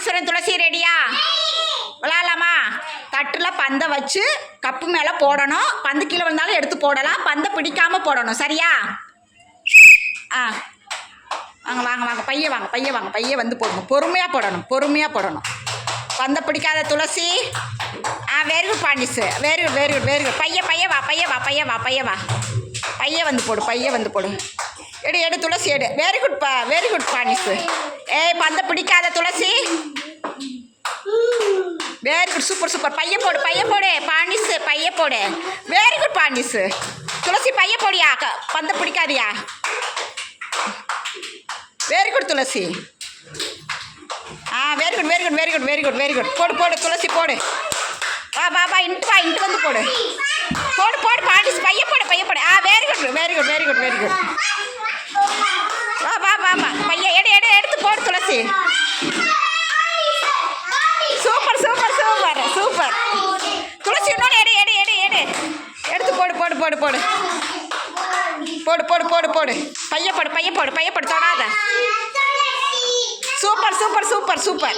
ராமேஸ்வரம் துளசி ரெடியா? விளாடலாமா? தட்டில் பந்தை வச்சு கப்பு மேலே போடணும். பந்து கீழே விழுந்தாலும் எடுத்து போடலாம். பந்தை பிடிக்காமல் போடணும். சரியா? ஆ. வாங்க வாங்க வாங்க. பைய வாங்க பைய வாங்க. பைய வந்து போடுங்க பொறுமையாக போடணும். பொறுமையாக போடணும். பந்தை பிடிக்காத துளசி. ஆ very good பாண்டிஸு. Very good very good very good பைய பைய வா பைய வா பைய வா பைய வா. பைய வந்து போடு பைய வந்து போடு. எடு எடு துளசி எடு. வெரி குட் பா வெரி குட் பாண்டிஸ் ஏய் பந்த பிடிக்காத Thulasi. Very good super super பைய போடு பைய போடு. பாண்டிஸ் பைய போடு. வெரி குட் பாண்டிஸ் துளசி பைய போடியா? க- பந்தை பிடிக்காதியா? Very good Thulasi. ஆ very good very good very good very good very good போடு போடு துளசி போடு. வா வா வா இன்ட்டு வா இன்ட்டு வந்து போடு. போடு போடு பாண்டிஸ் பையன் போடு பையன் போடு. ஆ very good very good very good very good வா வா வா வா பைய எடு எடு எடுத்து போடு super super super super Thulasi இன்னொன்று எடு எடு எடு எடு எடுத்து போடு போடு போடு போடு போடு போடு போடு போடு பைய போடு பைய போடு பைய போடு தொடாத. Super super super super